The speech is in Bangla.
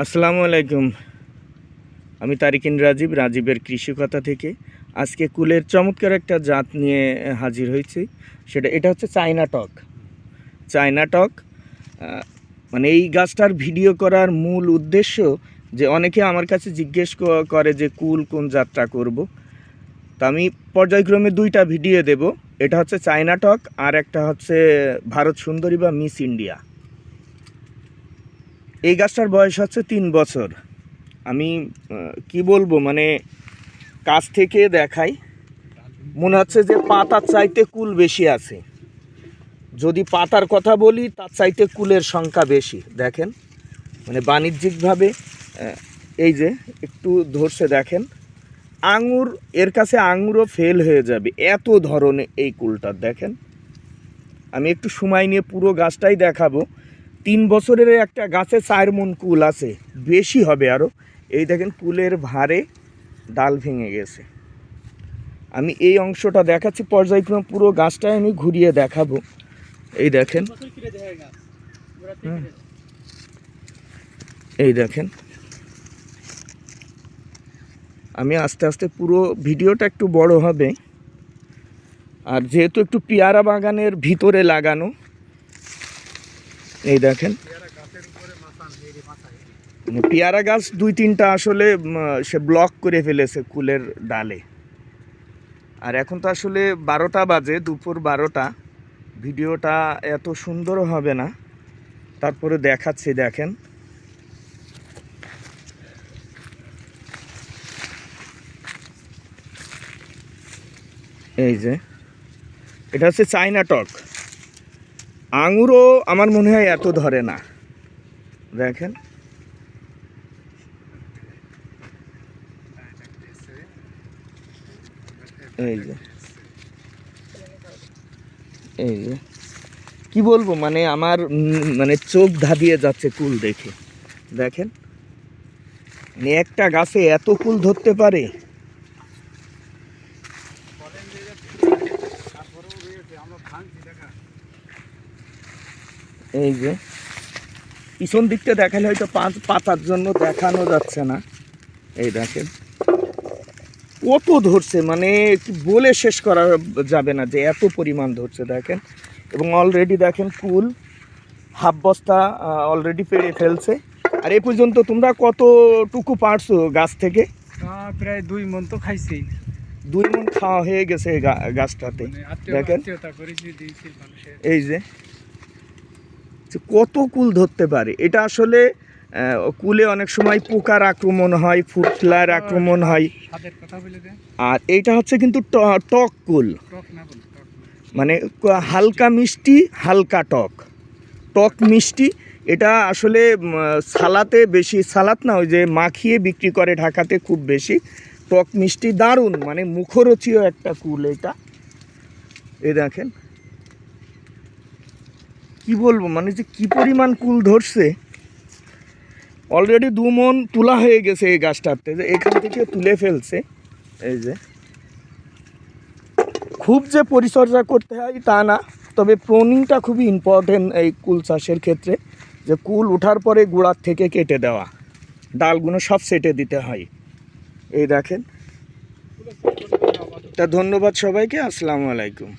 আসসালামু আলাইকুম। আমি তারিকিন রাজীব, রাজীবের কৃষিকথা থেকে। আজকে কুলের চমৎকার একটা জাত নিয়ে হাজির হয়েছি। সেটা, এটা হচ্ছে চায়না টক। চায়না টক মানে এই গাছটার ভিডিও করার মূল উদ্দেশ্য যে অনেকে আমার কাছে জিজ্ঞেস করে যে কুল কোন যাত্রা করব। তা আমি পর্যায়ক্রমে দুইটা ভিডিও দেব। এটা হচ্ছে চায়না টক আর একটা হচ্ছে ভারত সুন্দরী বা মিস ইন্ডিয়া। এই গাছটার বয়স হচ্ছে তিন বছর। আমি কি বলব মানে কাছ থেকে দেখাই, মনে হচ্ছে যে পাতার চাইতে কুল বেশি আছে। যদি পাতার কথা বলি, তার চাইতে কুলের সংখ্যা বেশি। দেখেন মানে বাণিজ্যিকভাবে এই যে, একটু ধরছে, দেখেন। আঙুর, এর কাছে আঙুরও ফেল হয়ে যাবে, এত ধরনের এই কুলটার দেখেন। আমি একটু সময় নিয়ে পুরো গাছটাই দেখাবো। তিন বছরের একটা গাছে চার মন কুল আছে, বেশি হবে আরও এই দেখেন কুলের ভারে ডাল ভেঙে গেছে। আমি এই অংশটা দেখাচ্ছি, পর্যায়ক্রমে পুরো গাছটাই আমি ঘুরিয়ে দেখাবো। এই দেখেন। এই দেখেন। আমি আস্তে আস্তে পুরো ভিডিওটা একটু বড় হবে। আর যেহেতু একটু পেয়ারা বাগানের ভিতরে লাগানো এই দেখেন। মানে পেয়ারা গাছ দুই তিনটা আসলে সে ব্লক করে ফেলেছে কুলের ডালে। আর এখন তো আসলে বারোটা বাজে, দুপুর বারোটা। ভিডিওটা এত সুন্দর হবে না। তারপরে দেখাচ্ছি, দেখেন। এই যে, এটা হচ্ছে চাইনা টক। আঙুরও আমার মনে হয় এত ধরে না। দেখেন। এই যে। এই যে। কি বলব মানে আমার মানে চোখ ধাঁধিয়ে যাচ্ছে কুল দেখে। দেখেন। মানে একটা গাছে এত কুল ধরতে পারে। এই যে। পিছন দিকটা দেখালে হয়তো পাঁচ পাতার জন্য দেখানো যাচ্ছে না। এই দেখেন। কত ধরছে মানে বলে শেষ করা যাবে না যে এত পরিমাণ ধরছে দেখেন। এবং অলরেডি দেখেন কুল হাফ বস্তা অলরেডি পেরে ফেলছে। আর এ পর্যন্ত তোমরা কতটুকু পারছ গাছ থেকে? প্রায় দুই মন তো খাইছি। দুই মন খাওয়া হয়ে গেছে গাছটাতে। মানে দেখেন। এই যে। কত কুল ধরতে পারে? এটা আসলে কুলে অনেক সময় পোকার আক্রমণ হয় ফুড ফ্লাইয়ের আক্রমণ হয়। আর এইটা হচ্ছে কিন্তু ট- টক কুল। মানে হালকা মিষ্টি হালকা টক। টক মিষ্টি এটা আসলে সালাতে বেশি সালাত না ওই যে মাখিয়ে বিক্রি করে ঢাকাতে খুব বেশি। টক মিষ্টি দারুণ মানে মুখরোচিও একটা কুল এটা। এ দেখেন কি বলব? মানে যে কি পরিমাণ কুল ধরছে? অলরেডি দু মন তোলা হয়ে গেছে এই গাছটাতে। যে এখান থেকে তুলে ফেলছে। এই যে। খুব যে পরিচর্যা করতে হয় তা না, তবে প্রনিংটা খুবই ইম্পর্টেন্ট এই কুল চাষের ক্ষেত্রে, যে কুল ওঠার পরে গোড়ার থেকে কেটে দেওয়া। ডালগুলো সব সেটে দিতে হয়। এই দেখেন। তা ধন্যবাদ সবাইকে, আসসালামু আলাইকুম।